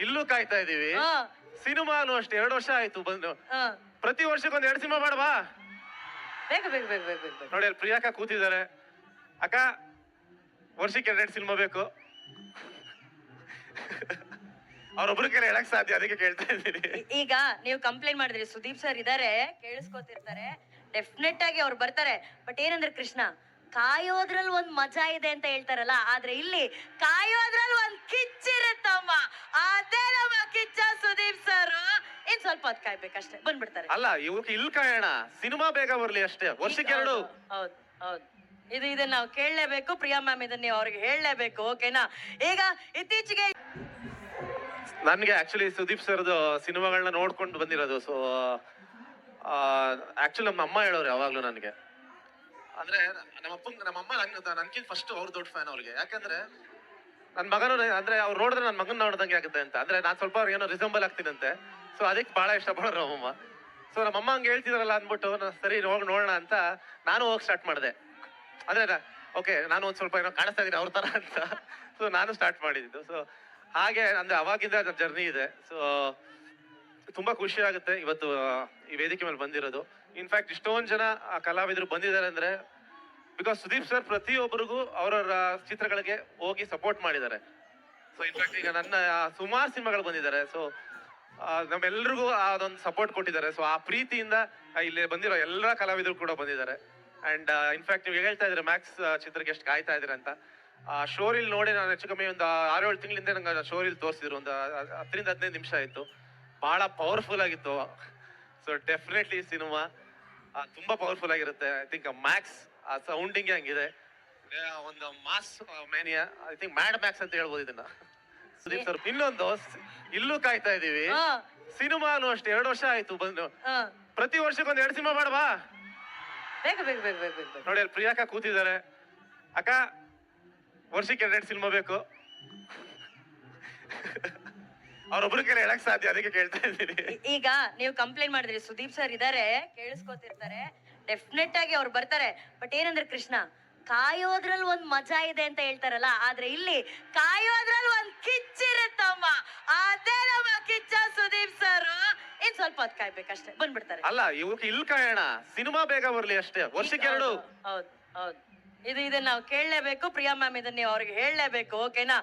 ಇಲ್ಲೂ ಕಾಯ್ತಾ ಇದೀವಿ. ಹಾ. ಸಿನಿಮಾನು ಅಷ್ಟೇ ಎರಡು ವರ್ಷ ಆಯ್ತು ಬಂದು. ಹಾ. ಪ್ರತಿ ವರ್ಷಕ್ಕೊಂದು ಎರಡು ಸಿನಿಮಾ ಮಾಡವಾ? ಬೇಗ ಬೇಗ ಬೇಗ ಬೇಗ ಬೇಗ ಬೇಗ. ನೋಡಿ ಅಲ್ಲಿ ಪ್ರಿಯಾಕ ಕೂತಿದ್ದಾರೆ. ಅಕ್ಕ ವರ್ಷಕ್ಕೆ ಎರಡೆರಡು ಸಿನಿಮಾ ಬೇಕು. ಅವ್ರೊಬ್ರ ಕೈಲಿ ಹೇಳಕ್ ಸಾಧ್ಯ ಅದಕ್ಕೆ ಕೇಳ್ತಾ ಇದ್ದೀನಿ. ಈ- ಈಗ ನೀವು ಕಂಪ್ಲೇಂಟ್ ಮಾಡಿದ್ರಿ. ಸುದೀಪ್ ಸರ್ ಇದಾರೆ ಕೇಳಿಸ್ಕೊತಿರ್ತಾರೆ. ಡೆಫಿನೆಟ್ ಆಗಿ ಅವ್ರು ಬರ್ತಾರೆ. ಬಟ್ ಏನಂದ್ರೆ ಕೃಷ್ಣ ಕಾಯೋದ್ರಲ್ಲಿ ಒಂದ್ ಮಜಾ ಇದೆ ಅಂತ ಹೇಳ್ತಾರಲ್ಲ ಆದ್ರೆ ಇಲ್ಲಿ ಕಾಯೋದ್ರಲ್ಲಿ ಒಂದ್ ಕಿಚ್ಚಿರುತ್ತಮ್ಮ ಅದೇ ನಮ್ಮ ಕಿಚ್ಚ ಸುದೀಪ್ ಸರ್. ಇನ್ ಸ್ವಲ್ಪ ಹೊತ್ತು ಕಾಯ್ಬೇಕಷ್ಟೇ ಬಂದ್ಬಿಡ್ತಾರೆ. ಅಲ್ಲ ಇವಕ್ಕೆ ಇಲ್ಲಿ ಕಾಯೋಣ? ಸಿನಿಮಾ ಬೇಗ ಬರ್ಲಿ ಅಷ್ಟೇ ವರ್ಷಕ್ಕೆ ಎರಡು. ಹೌದು, ಹೌದು. ಇದು ಇದನ್ನ ನಾವು ಕೇಳಲೇಬೇಕು. ಪ್ರಿಯಾ ಮ್ಯಾಮ್ ಇದನ್ನ ನೀವು ಅವ್ರಿಗೆ ಹೇಳಲೇಬೇಕು ಓಕೆನಾ? ಈಗ ಇತ್ತೀಚೆಗೆ ನನಗೆ ಆಕ್ಚುಲಿ ಸುದೀಪ್ ಸರ್ದು ಸಿನಿಮಾಗಳನ್ನ ನೋಡ್ಕೊಂಡು ಬಂದಿರೋದು ಸೊ ಆಕ್ಚುಲಿ ನಮ್ಮ ಅಮ್ಮ ಹೇಳೋರು ಯಾವಾಗಲೂ ನನಗೆ. ಅಂದ್ರೆ ನಮ್ಮ ಅಪ್ಪ ನಮ್ಮ ಅಮ್ಮ ನನ್ ನನ್ಕಿಂತ ಫಸ್ಟ್ ಅವ್ರ ದೊಡ್ಡ ಫ್ಯಾನ್ ಅವ್ರಿಗೆ. ಯಾಕಂದ್ರೆ ನನ್ನ ಮಗನು ಅಂದ್ರೆ ಅವ್ರು ನೋಡಿದ್ರೆ ನನ್ನ ಮಗನ ನೋಡ್ದಂಗೆ ಆಗುತ್ತೆ ಅಂತ. ಅಂದ್ರೆ ನಾನು ಸ್ವಲ್ಪ ಅವ್ರಿಗೆ ಏನೋ ರಿಸಂಬಲ್ ಆಗ್ತೀನಂತೆ. ಸೊ ಅದಕ್ಕೆ ಬಹಳ ಇಷ್ಟಪಡೋರು ನಮ್ಮಮ್ಮ ಸೊ ನಮ್ಮಮ್ಮ ಹಂಗೆ ಹೇಳ್ತಿದಾರಲ್ಲ ಅಂದ್ಬಿಟ್ಟು ಸರಿ, ಹೋಗಿ ನೋಡೋಣ ಅಂತ ನಾನು ಹೋಗಿ ಸ್ಟಾರ್ಟ್ ಮಾಡಿದೆ. ಅಂದ್ರೆ ಓಕೆ ನಾನು ಒಂದು ಸ್ವಲ್ಪ ಏನೋ ಕಾಣಿಸ್ತಾ ಇದ್ದೀನಿ ಅವ್ರ ತರ ಅಂತ. ಸೊ ನಾನು ಸ್ಟಾರ್ಟ್ ಮಾಡಿದ್ದು. ಸೊ ಹಾಗೆ ಅಂದ್ರೆ ಅವಾಗಿಂದ ಜರ್ನಿ ಇದೆ. ಸೊ ತುಂಬಾ ಖುಷಿ ಆಗುತ್ತೆ ಇವತ್ತು ಈ ವೇದಿಕೆ ಮೇಲೆ ಬಂದಿರೋದು. ಇನ್ಫ್ಯಾಕ್ಟ್ ಇಷ್ಟೊಂದು ಜನ ಆ ಕಲಾವಿದರು ಬಂದಿದ್ದಾರೆ ಅಂದ್ರೆ ಬಿಕಾಸ್ ಸುದೀಪ್ ಸರ್ ಪ್ರತಿಯೊಬ್ಬರಿಗೂ ಅವರವರ ಚಿತ್ರಗಳಿಗೆ ಹೋಗಿ ಸಪೋರ್ಟ್ ಮಾಡಿದ್ದಾರೆ. ಸೊ ಇನ್ಫ್ಯಾಕ್ಟ್ ಈಗ ನನ್ನ ಸುಮಾರು ಸಿನಿಮಾಗಳು ಬಂದಿದ್ದಾರೆ. ಸೊ ನಮ್ಮೆಲ್ಲರಿಗೂ ಅದೊಂದು ಸಪೋರ್ಟ್ ಕೊಟ್ಟಿದ್ದಾರೆ. ಸೊ ಆ ಪ್ರೀತಿಯಿಂದ ಇಲ್ಲಿ ಬಂದಿರೋ ಎಲ್ಲ ಕಲಾವಿದರು ಕೂಡ ಬಂದಿದ್ದಾರೆ. ಅಂಡ್ ಇನ್ಫ್ಯಾಕ್ಟ್ ನೀವು ಹೇಳ್ತಾ ಇದ್ರೆ ಮ್ಯಾಕ್ಸ್ ಚಿತ್ರಕ್ಕೆ ಎಷ್ಟು ಕಾಯ್ತಾ ಇದ್ದೀರಾ ಅಂತ. ಆ ಶೋರಿಲ್ ನೋಡಿ ನಾನು ಹೆಚ್ಚು ಕಮ್ಮಿ ಒಂದು ಆರೇಳು ತಿಂಗಳಿಂದ ನಂಗೆ ಶೋರಿಲ್ ತೋರಿಸಿದ್ರು. ಒಂದು ಹತ್ತರಿಂದ ಹದಿನೈದು ನಿಮಿಷ ಆಯಿತು. ಭಾಳ ಪವರ್ಫುಲ್ ಆಗಿತ್ತು. ಸೊ ಡೆಫಿನೆಟ್ಲಿ ಸಿನಿಮಾ ತುಂಬಾ ಪವರ್ಫುಲ್ ಆಗಿರುತ್ತೆ. ಐ ಥಿಂಕ್ ಮ್ಯಾಕ್ಸ್ ಆ ಸೌಂಡಿಂಗ್ ಹಂಗಿದೆ. ಒಂದು mass mania I think Mad Max ಅಂತ ಹೇಳ್ಬೋದು ಇದನ್ನ. ಸುದೀಪ್ ಸರ್ ಇನ್ನೊಂದು ಇಲ್ಲೂ ಕಾಯ್ತಾ ಇದೀವಿ. ಹಾ. ಸಿನಿಮಾನು ಅಷ್ಟೇ ಎರಡು ವರ್ಷ ಆಯ್ತು ಬಂದು. ಹಾ. ಪ್ರತಿ ವರ್ಷಕ್ಕೊಂದು ಎರಡು ಸಿನಿಮಾ ಮಾಡವಾ? ಬೇಗ ಬೇಗ ಬೇಗ ಬೇಗ ಬೇಗ ಬೇಗ. ನೋಡಿ ಅಲ್ಲಿ ಪ್ರಿಯಾಂಕಾ ಕೂತಿದ್ದಾರೆ. ಅಕ್ಕ ವರ್ಷಕ್ಕೆ ಎರಡೆರಡು ಸಿನಿಮಾ ಬೇಕು. ಅವ್ರೊಬ್ರು ಕೈಲಿ ಹೇಳಕ್ ಸಾಧ್ಯ ಅದಕ್ಕೆ ಕೇಳ್ತಾ ಇದ್ದೀನಿ. ಈ- ಈಗ ನೀವು ಕಂಪ್ಲೇಂಟ್ ಮಾಡಿದ್ರಿ. ಸುದೀಪ್ ಸರ್ ಇದಾರೆ ಕೇಳಿಸ್ಕೊತಿರ್ತಾರೆ. ಡೆಫಿನೆಟ್ ಆಗಿ ಅವ್ರು ಬರ್ತಾರೆ. ಬಟ್ ಏನಂದ್ರೆ ಕೃಷ್ಣ ಕಾಯೋದ್ರಲ್ಲಿ ಒಂದ್ ಮಜಾ ಇದೆ ಅಂತ ಹೇಳ್ತಾರಲ್ಲ ಆದ್ರೆ ಇಲ್ಲಿ ಕಾಯೋದ್ರಲ್ಲಿ ಒಂದ್ ಕಿಚ್ಚಿರುತ್ತಮ್ಮ ಅದೇ ನಮ್ಮ ಕಿಚ್ಚ ಸುದೀಪ್ ಸರ್. ಇನ್ ಸ್ವಲ್ಪ ಹೊತ್ತು ಕಾಯ್ಬೇಕಷ್ಟೇ ಬಂದ್ಬಿಡ್ತಾರೆ. ಅಲ್ಲ ಇವಕ್ಕೆ ಇಲ್ಲಿ ಕಾಯೋಣ. ಸಿನಿಮಾ ಬೇಗ ಬರ್ಲಿ ಅಷ್ಟೇ. ವರ್ಷಕ್ಕೆ ಎರಡು. ಹೌದು ಹೌದು ಇದು ಇದನ್ನ ನಾವು ಕೇಳಲೇಬೇಕು. ಪ್ರಿಯಾ ಮ್ಯಾಮ್ ಇದನ್ನ ನೀವು ಅವ್ರಿಗೆ ಹೇಳಲೇಬೇಕು ಓಕೆನಾ